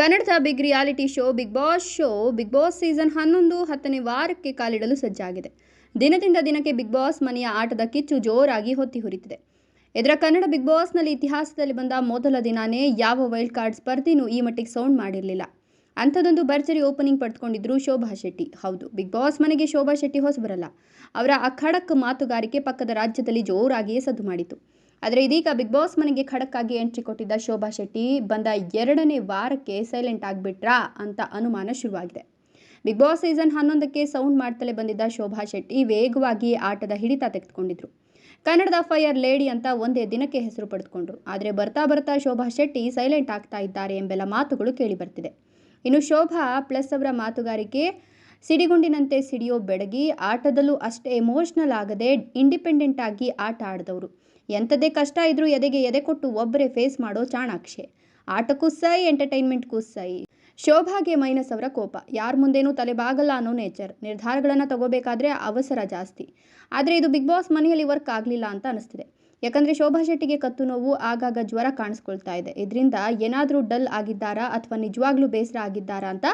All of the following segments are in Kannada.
ಕನ್ನಡದ Bigg reality show, Bigg Boss show, Bigg Boss season ಹನ್ನೊಂದು ಹತ್ತನೇ ವಾರಕ್ಕೆ ಕಾಲಿಡಲು ಸಜ್ಜಾಗಿದೆ. ದಿನದಿಂದ ದಿನಕ್ಕೆ ಬಿಗ್ ಬಾಸ್ ಮನೆಯ ಆಟದ ಕಿಚ್ಚು ಜೋರಾಗಿ ಹೊತ್ತಿ ಹುರಿತಿದೆ. ಇದರ ಕನ್ನಡ ಬಿಗ್ ಬಾಸ್ನಲ್ಲಿ ಇತಿಹಾಸದಲ್ಲಿ ಬಂದ ಮೊದಲ ದಿನಾನೇ ಯಾವ ವೈಲ್ಡ್ ಕಾರ್ಡ್ ಸ್ಪರ್ಧಿನೂ ಈ ಮಟ್ಟಿಗೆ ಸೌಂಡ್ ಮಾಡಿರಲಿಲ್ಲ. ಅಂಥದ್ದೊಂದು ಭರ್ಜರಿ ಓಪನಿಂಗ್ ಪಡೆದುಕೊಂಡಿದ್ರು ಶೋಭಾ ಶೆಟ್ಟಿ. ಹೌದು, ಬಿಗ್ ಬಾಸ್ ಮನೆಗೆ ಶೋಭಾ ಶೆಟ್ಟಿ ಹೊಸಬರಲ್ಲ. ಅವರ ಅಖಡಕ್ ಮಾತುಗಾರಿಕೆ ಪಕ್ಕದ ರಾಜ್ಯದಲ್ಲಿ ಜೋರಾಗಿಯೇ ಸದ್ದು ಮಾಡಿತು. ಆದರೆ ಇದೀಗ ಬಿಗ್ ಬಾಸ್ ಮನೆಗೆ ಖಡಕ್ಕಾಗಿ ಎಂಟ್ರಿ ಕೊಟ್ಟಿದ್ದ ಶೋಭಾ ಶೆಟ್ಟಿ, ಬಂದ ಎರಡನೇ ವಾರಕ್ಕೆ ಸೈಲೆಂಟ್ ಆಗಿಬಿಟ್ರಾ ಅಂತ ಅನುಮಾನ ಶುರುವಾಗಿದೆ. ಬಿಗ್ ಬಾಸ್ ಸೀಸನ್ ಹನ್ನೊಂದಕ್ಕೆ ಸೌಂಡ್ ಮಾಡ್ತಲೇ ಬಂದಿದ್ದ ಶೋಭಾ ಶೆಟ್ಟಿ ವೇಗವಾಗಿ ಆಟದ ಹಿಡಿತ ತೆಗೆದುಕೊಂಡಿದ್ರು. ಕನ್ನಡದ ಫೈರ್ ಲೇಡಿ ಅಂತ ಒಂದೇ ದಿನಕ್ಕೆ ಹೆಸರು ಪಡೆದುಕೊಂಡ್ರು. ಆದರೆ ಬರ್ತಾ ಬರ್ತಾ ಶೋಭಾ ಶೆಟ್ಟಿ ಸೈಲೆಂಟ್ ಆಗ್ತಾ ಇದ್ದಾರೆ ಎಂಬೆಲ್ಲ ಮಾತುಗಳು ಕೇಳಿ ಬರ್ತಿದೆ. ಇನ್ನು ಶೋಭಾ ಪ್ಲಸ್ ಅವರ ಮಾತುಗಾರಿಕೆ ಸಿಡಿಗುಂಡಿನಂತೆ ಸಿಡಿಯೋ ಬೆಡಗಿ ಆಟದಲ್ಲೂ ಅಷ್ಟೇ ಎಮೋಷ್ನಲ್ ಆಗದೆ ಇಂಡಿಪೆಂಡೆಂಟ್ ಆಗಿ ಆಟ ಆಡಿದವರು. ಎಂಥದೇ ಕಷ್ಟ ಇದ್ರೂ ಎದೆಗೆ ಎದೆ ಕೊಟ್ಟು ಒಬ್ಬರೇ ಫೇಸ್ ಮಾಡೋ ಚಾಣಾಕ್ಷೆ. ಆಟಕ್ಕೂ ಸೈ ಎಂಟರ್ಟೈನ್ಮೆಂಟ್ಗೂ ಸೈ. ಶೋಭಾಗೆ ಮೈನಸ್ ಅವರ ಕೋಪ. ಯಾರ ಮುಂದೇನೂ ತಲೆಬಾಗಲ್ಲ ಅನ್ನೋ ನೇಚರ್ ನಿರ್ಧಾರಗಳನ್ನು ತಗೋಬೇಕಾದ್ರೆ ಅವಸರ ಜಾಸ್ತಿ. ಆದರೆ ಇದು ಬಿಗ್ ಬಾಸ್ ಮನೆಯಲ್ಲಿ ವರ್ಕ್ ಆಗಲಿಲ್ಲ ಅಂತ ಅನಿಸ್ತಿದೆ. ಯಾಕಂದರೆ ಶೋಭಾ ಶೆಟ್ಟಿಗೆ ಕತ್ತು ನೋವು ಆಗಾಗ ಜ್ವರ ಕಾಣಿಸ್ಕೊಳ್ತಾ ಇದೆ. ಇದರಿಂದ ಏನಾದರೂ ಡಲ್ ಆಗಿದ್ದಾರಾ ಅಥವಾ ನಿಜವಾಗ್ಲೂ ಬೇಸರ ಆಗಿದ್ದಾರಾ ಅಂತ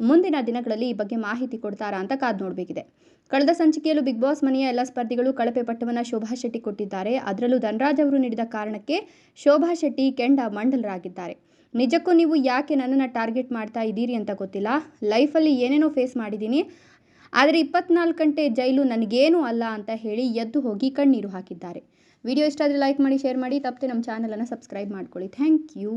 ಮುಂದಿನ ದಿನಗಳಲ್ಲಿ ಈ ಬಗ್ಗೆ ಮಾಹಿತಿ ಕೊಡ್ತಾರಾ ಅಂತ ಕಾದು ನೋಡಬೇಕಿದೆ. ಕಳೆದ ಸಂಚಿಕೆಯಲ್ಲೂ ಬಿಗ್ ಬಾಸ್ ಮನೆಯ ಎಲ್ಲ ಸ್ಪರ್ಧಿಗಳು ಕಳಪೆ ಪಟ್ಟವನ್ನು ಶೋಭಾ ಶೆಟ್ಟಿ ಕೊಟ್ಟಿದ್ದಾರೆ. ಅದರಲ್ಲೂ ಧನರಾಜ್ ಅವರು ನೀಡಿದ ಕಾರಣಕ್ಕೆ ಶೋಭಾ ಶೆಟ್ಟಿ ಕೆಂಡ ಮಂಡಲರಾಗಿದ್ದಾರೆ. ನಿಜಕ್ಕೂ ನೀವು ಯಾಕೆ ನನ್ನನ್ನು ಟಾರ್ಗೆಟ್ ಮಾಡ್ತಾ ಇದ್ದೀರಿ ಅಂತ ಗೊತ್ತಿಲ್ಲ. ಲೈಫಲ್ಲಿ ಏನೇನೋ ಫೇಸ್ ಮಾಡಿದ್ದೀನಿ. ಆದರೆ ಇಪ್ಪತ್ನಾಲ್ಕು ಗಂಟೆ ಜೈಲು ನನಗೇನೂ ಅಲ್ಲ ಅಂತ ಹೇಳಿ ಎದ್ದು ಹೋಗಿ ಕಣ್ಣೀರು ಹಾಕಿದ್ದಾರೆ. ವಿಡಿಯೋ ಇಷ್ಟ ಆದರೆ ಲೈಕ್ ಮಾಡಿ, ಶೇರ್ ಮಾಡಿ. ತಪ್ಪದೆ ನಮ್ಮ ಚಾನಲನ್ನು ಸಬ್ಸ್ಕ್ರೈಬ್ ಮಾಡ್ಕೊಳ್ಳಿ. Thank you.